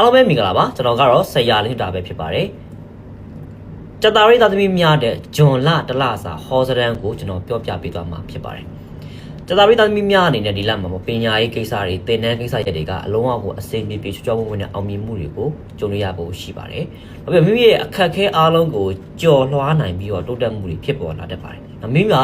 အားလုံးပဲမင်္ဂလာပါကျွန်တော်ကတော့ဆရာလေးတာပဲဖြစ်ပါတယ်ကြတာရိသားသမီးများတဲ့ဂျွန်လတလစာဟောစရန်ကိုကျွန်တော်ပြောပြပေးသွားမှာဖြစ်ပါတယ်ကြတာရိသားသမီးများအနေနဲ့ဒီလမှာပညာရေးကိစ္စတွေသင်တန်းကိစ္စတွေတွေကအလုံးအကိုအစိမ့်ပြေပြေချွတ်ချွတ်ဝင်းနဲ့အောင်မြင်မှုတွေကိုကြုံရရဖို့ရှိပါတယ်။ဒါပေမဲ့မိမိရဲ့အခက်အခဲအားလုံးကိုကြော်လွှားနိုင်ပြီးတော့တိုးတက်မှုတွေဖြစ်ပေါ်လာတတ်ပါတယ်။မိမိက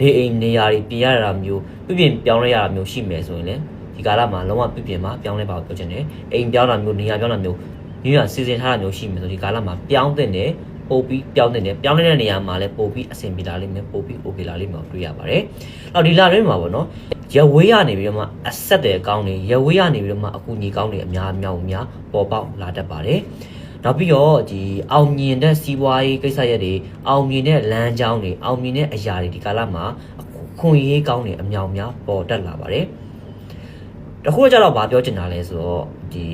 နေအိမ်နေရာတွေပြင်ရတာမျိုးပြပြင်ပြောင်းလဲရတာမျိုးရှိမယ်ဆိုရင်လည်း ဒီကာလမှာလုံးဝပြပြင်မှာပြောင်းလဲပါပြောချင်တယ်။အိမ်ပြောင်းတာမျိုးနေရာပြောင်းတာမျိုးမိမိကစီစဉ်ထားတာမျိုးရှိမယ်ဆိုဒီကာလမှာပြောင်းတဲ့တယ်ပို့ပြီးပြောင်းတဲ့တယ်ပြောင်းတဲ့နေရာမှာလည်းပို့ပြီးအဆင်ပြေလာလိမ့်မယ်ပို့ပြီး okay လာလိမ့်မယ်တွေ့ရပါတယ်။အော်ဒီလာရင်းမှာပေါ့နော်ရဝေးရနေပြီးတော့မှအဆက်တယ်ကောင်းနေရဝေးရနေပြီးတော့မှအကူညီကောင်းနေအများအများအများပေါ်ပေါက်လာတတ်ပါတယ်။နောက်ပြီးတော့ဒီအောင်မြင်တဲ့စီးပွားရေးကိစ္စရပ်တွေအောင်မြင်တဲ့လမ်းကြောင်းတွေအောင်မြင်တဲ့အရာတွေဒီကာလမှာအခွင့်အရေးကောင်းနေအများအများပေါ်တက်လာပါတယ်။ တခုတော့ကျတော့ဗာပြောချင်တာလဲဆိုတော့ဒီ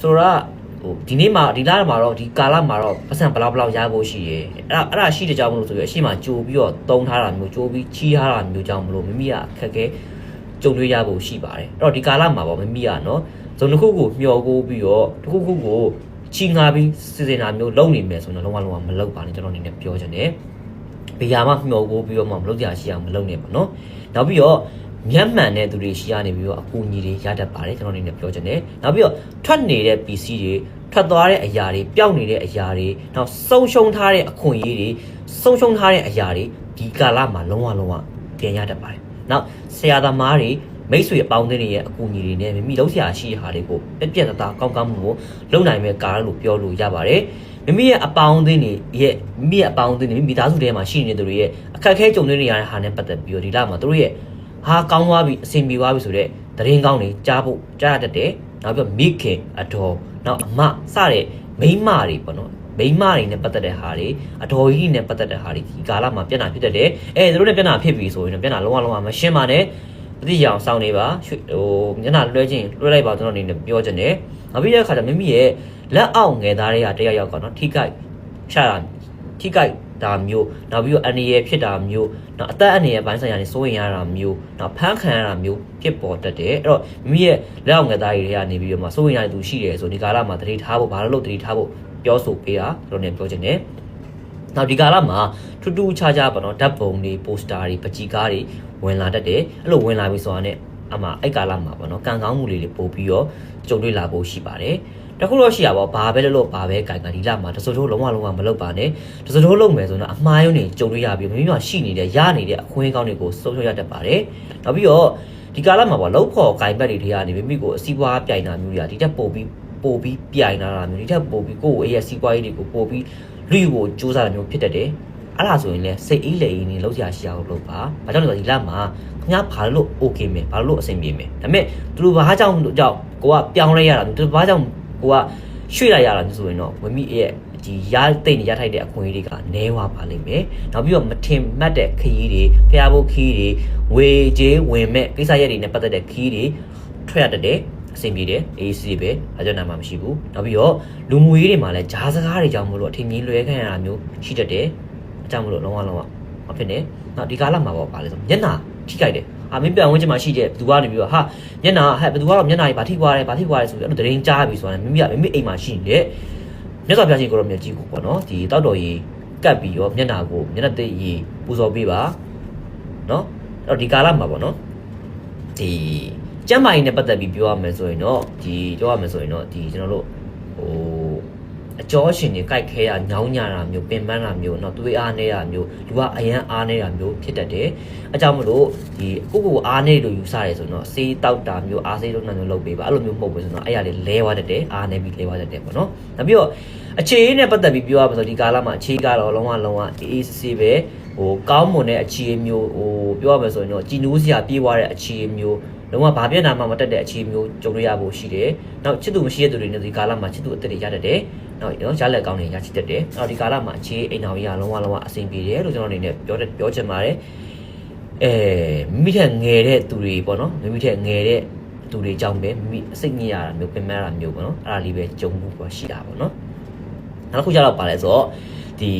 ဆိုတော့ဟိုဒီနေ့မှာဒီလမှာတော့ဒီကာလမှာတော့ပတ်စံဘလောက်ဘလောက်ရဖို့ရှိရဲအဲ့ဒါအဲ့ဒါရှိတဲ့ကြောင့်မလို့ဆိုပြီးအရှိမကြိုပြီးတော့တုံးထားတာမျိုးကြိုပြီးချီးထားတာမျိုးကြောင့်မလို့မိမိကအခက်အခဲကြုံတွေ့ရဖို့ရှိပါတယ်အဲ့တော့ဒီကာလမှာပေါ့မိမိကနော်ဇုံတစ်ခုကိုမျှော်ကိုပြီးတော့တစ်ခုခုကိုချီငါပြီးစီစဉ်တာမျိုးလုပ်နေမယ်ဆိုတော့လုံးဝလုံးဝမလုပ်ပါနဲ့ကျွန်တော်အနေနဲ့ပြောချင်တယ်ဘယ်ဟာမှမျှော်ကိုပြီးတော့မှမလုပ်ကြရှိအောင်မလုပ်နဲ့ပါနော်နောက်ပြီးတော့ မျက်မှန်တဲ့သူတွေရှိရနေပြီးတော့အကူအညီတွေရတတ်ပါတယ်ကျွန်တော်အနေနဲ့ပြောချင်တယ်နောက်ပြီးတော့ထွက်နေတဲ့ PC တွေထွက်သွားတဲ့အရာတွေပျောက်နေတဲ့အရာတွေနောက်ဆုံးရှုံးထားတဲ့အခွင့်အရေးတွေဆုံးရှုံးထားတဲ့အရာတွေဒီကာလမှာလုံးဝလုံးဝပြန်ရတတ်ပါတယ်နောက်ဆရာသမားတွေမိတ်ဆွေအပေါင်းအသင်းတွေရဲ့အကူအညီတွေနဲ့မိမိလုံးဆရာရှိတဲ့ဟာတွေကိုပြက်ပြက်သားသားကောင်းကောင်းမှုကိုလုပ်နိုင်မဲ့ကာလလို့ပြောလို့ရပါတယ်မိမိရဲ့အပေါင်းအသင်းတွေရဲ့မိမိရဲ့အပေါင်းအသင်းတွေမိသားစုထဲမှာရှိနေတဲ့သူတွေရဲ့အခက်အခဲကြုံတွေ့နေရတဲ့ဟာနဲ့ပတ်သက်ပြီးတော့ဒီလမှာသူတို့ရဲ့ ဟာကောင်းသွားပြီအဆင်ပြေသွားပြီဆိုတော့သတင်းကောင်းတွေကြားဖို့ကြားရတတ်တယ်နောက်ပြီးမိခင်အတော်နောက်အမစတဲ့မိန်းမတွေပေါ့နော်မိန်းမတွေနဲ့ပတ်သက်တဲ့ဟာတွေအတော်ကြီးနဲ့ပတ်သက်တဲ့ဟာတွေဒီကာလမှာပြန်လာဖြစ်တတ်တယ်အဲသူတို့နဲ့ပြန်လာဖြစ်ပြီဆိုရင်ပြန်လာလုံးဝလုံးဝမရှင်းပါနဲ့ပတိရအောင်စောင်းနေပါဟိုမျက်နှာလွှဲချင်းလွှဲလိုက်ပါကျွန်တော်အနေနဲ့ပြောချင်တယ်နောက်ပြီးတဲ့အခါကျမိမိရဲ့လက်အောက်ငယ်သားတွေကတယောက်ယောက်ကနော်ထိကိုက်ချတာထိကိုက် တာမျိုးနောက်ပြီးတော့အနေရဖြစ်တာမျိုးနောက်အသက်အနေရပိုင်းဆိုင်ရာတွေစိုးရင်ရတာမျိုးနောက်ဖမ်းခံရတာမျိုးဖြစ်ပေါ်တတ်တယ်အဲ့တော့မိမိရဲ့လက်အောက်ငယ်သားတွေကနေပြီးတော့မှစိုးရင်ရတဲ့သူရှိတယ်ဆိုဒီကာလမှာတတိထားဖို့ဘာလို့လို့တတိထားဖို့ပြောဆိုပေးတာကျွန်တော်လည်းပြောချင်တယ်နောက်ဒီကာလမှာထူးထူးခြားခြားပေါ့နော်ဓာတ်ပုံတွေပိုစတာတွေပကြီကားတွေဝင်လာတတ်တယ်အဲ့လိုဝင်လာပြီဆိုတာနဲ့အမှအဲ့ကာလမှာပေါ့နော်ကံကောင်းမှုလေးတွေပို့ပြီးတော့ကြုံတွေ့လာဖို့ရှိပါတယ် တခုတော့ရှိရပါဘာပဲလို့လို့ဘာပဲကြိုင်ကဒီလမှာတစိုးတိုးလုံးဝလုံးဝမလုပ်ပါနဲ့တစိုးတိုးလုပ်မယ်ဆိုတော့အမှားယွင်းတွေကြုံတွေ့ရပြီးမိမိမှာရှိနေတဲ့ရနေတဲ့အခွင့်အကောင်းတွေကိုဆုံးရှုံးရတတ်ပါတယ်နောက်ပြီးတော့ဒီကာလမှာပေါ့လှုပ်ဖို့ဂိုင်ဘက်တွေတွေကနေမိမိကိုအစီးပွားပြိုင်တာမျိုးတွေဒီတက်ပို့ပြီးပို့ပြီးပြိုင်လာတာမျိုးဒီတက်ပို့ပြီးကိုယ့်ရဲ့စီးပွားရေးတွေကိုပို့ပြီးလူကိုစူးစမ်းတာမျိုးဖြစ်တတ်တယ်အဲ့ဒါဆိုရင်လည်းစိတ်အေးလေအေးနေလောက်ရရှိအောင်လုပ်ပါ။ဘာကြောင့်လဲဆိုတော့ဒီလမှာခင်ဗျားဘာလို့ okay မယ်ဘာလို့အဆင်ပြေမယ်။ဒါပေမဲ့သူတို့ဘာကြောင့်ကြောင့်ကိုကပြောင်းလဲရတာသူတို့ဘာကြောင့် ကိုကရွှေ့လိုက်ရတာမျိုးဆိုရင်တော့မမိရဲ့ဒီရတိတ်နေရထိုက်တဲ့အခွင့်အရေးတွေကနေဝပါလိမ့်မယ်။နောက်ပြီးတော့မထင်မှတ်တဲ့ခရီးတွေဖျားဖို့ခရီးတွေဝေကျေးဝင်မဲ့ကိစ္စရပ်တွေနဲ့ပတ်သက်တဲ့ခရီးတွေထွက်ရတတ်တယ်။အဆင်ပြေတယ်အေးစီပဲအကြောင်းနာမှမရှိဘူးနောက်ပြီးတော့လူမှုရေးတွေမှာလည်းဂျားစကားတွေကြောင့်မလို့အထင်ကြီးလွဲခံရတာမျိုးရှိတတ်တယ်အကြောင်းမလို့လုံးဝလုံးဝမဖြစ်နဲ့နောက်ဒီကာလမှာပေါ့ပါလေဆိုမျက်နှာထိကြိုက်တယ် အာမင်းပြန်ဝင်ချင်မှရှိတဲ့ဘသူကနေပြီးတော့ဟာမျက်နှာဟဲ့ဘသူကတော့မျက်နှာကြီးဗာထိသွားတယ်ဗာထိသွားတယ်ဆိုပြီးအဲ့လိုတရင်ကြားပြီဆိုတာမိမိကမိမိအိမ်မှာရှိနေတဲ့မြတ်စွာဘုရားရှင်ကိုရောမြတ်ကြီးကိုပေါ့နော်ဒီတောက်တော်ကြီးကတ်ပြီးရောမျက်နှာကိုမျက်နှာသိရေးပူဇော်ပေးပါနော်အဲ့တော့ဒီကာလမှာပေါ့နော်ဒီကျမ်းမာရေးနဲ့ပတ်သက်ပြီးပြောရမယ်ဆိုရင်တော့ဒီပြောရမယ်ဆိုရင်တော့ဒီကျွန်တော်တို့ဟို အကျော်ရှင်ကြီးကြိုက်ခဲရညောင်းညာတာမျိုးပင်ပန်းတာမျိုးနော်တွေးအားနေတာမျိုးလူကအယံအားနေတာမျိုးဖြစ်တတ်တယ်အကြောင်းမလို့ဒီကိုကိုအားနေလို့ယူဆရဲဆိုတော့စေးတောက်တာမျိုးအားစေးလုံးတာမျိုးလုပ်ပေးပါအဲ့လိုမျိုးမဟုတ်ဘူးဆိုတော့အဲ့ရလေးလဲသွားတတ်တယ်အားနေပြီးလဲသွားတတ်တယ်ပေါ့နော်နောက်ပြီးတော့အခြေအနေနဲ့ပတ်သက်ပြီးပြောရမှာဆိုဒီကာလမှာအခြေကတော့လုံးဝလုံးဝအေးအေးဆေးဆေးပဲဟိုကောင်းမွန်တဲ့အခြေမျိုးဟိုပြောရမှာဆိုရင်တော့ကြည်နူးစရာပြေးသွားတဲ့အခြေမျိုး လုံးဝဘာပြက်နာမှမတက်တဲ့အခြေမျိုးကြုံရရဖို့ရှိတယ်။နောက်ချစ်သူမရှိတဲ့သူတွေနဲ့ဒီကာလမှာချစ်သူအသက်တွေရတတ်တယ်။နောက်နော်ရလက်ကောင်းတွေရချစ်တတ်တယ်။နောက်ဒီကာလမှာအခြေအိမ်တော်ကြီးကလုံးဝလုံးဝအဆင်ပြေတယ်လို့ကျွန်တော်အနေနဲ့ပြောတဲ့ပြောချင်ပါတယ်။အဲမိမိထက်ငယ်တဲ့သူတွေပေါ့နော်မိမိထက်ငယ်တဲ့သူတွေကြောင့်ပဲမိမိအစိတ်ညစ်ရတာမျိုးပင်ပန်းရတာမျိုးပေါ့နော်အဲ့ဒါလေးပဲကြုံမှုပေါ့ရှိတာပေါ့နော်နောက်တစ်ခုကျတော့ပါလဲဆိုတော့ ဒီ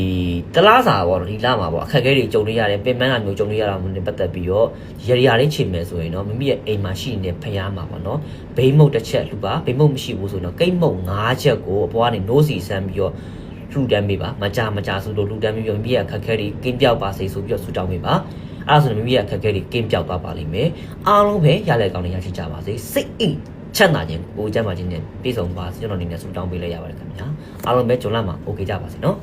တလားစာပေါ့နော်ဒီလာမှာပေါ့အခက်အခဲတွေကြုံနေရတယ်ပင်ပန်းကမျိုးကြုံနေရတာမျိုးနဲ့ပတ်သက်ပြီးတော့ရေရာရင်းချိန်မယ်ဆိုရင်တော့မိမိရဲ့အိမ်မှာရှိနေတဲ့ဖျားမှာပေါ့နော်ဘိမုတ်တစ်ချက်လှူပါဘိမုတ်မရှိဘူးဆိုတော့ကိတ်မုတ်၅ချက်ကိုအပေါ်ကနေနိုးစီဆန်းပြီးတော့လှူဒန်းပေးပါမကြမကြဆိုလို့လှူဒန်းပြီးတော့မိမိရဲ့အခက်အခဲတွေကင်းပြောက်ပါစေဆိုပြီးတော့ဆုတောင်းပေးပါအဲ့ဒါဆိုရင်မိမိရဲ့အခက်အခဲတွေကင်းပြောက်သွားပါလိမ့်မယ်အားလုံးပဲရလက်ကောင်းတွေရရှိကြပါစေစိတ်အိမ်ချမ်းသာခြင်းကိုကြမ်းပါခြင်းနဲ့ပြည့်စုံပါစေကျွန်တော်အနေနဲ့ဆုတောင်းပေးလိုက်ရပါတယ်ခင်ဗျာအားလုံးပဲကြုံလာမှာ okay ကြပါစေနော်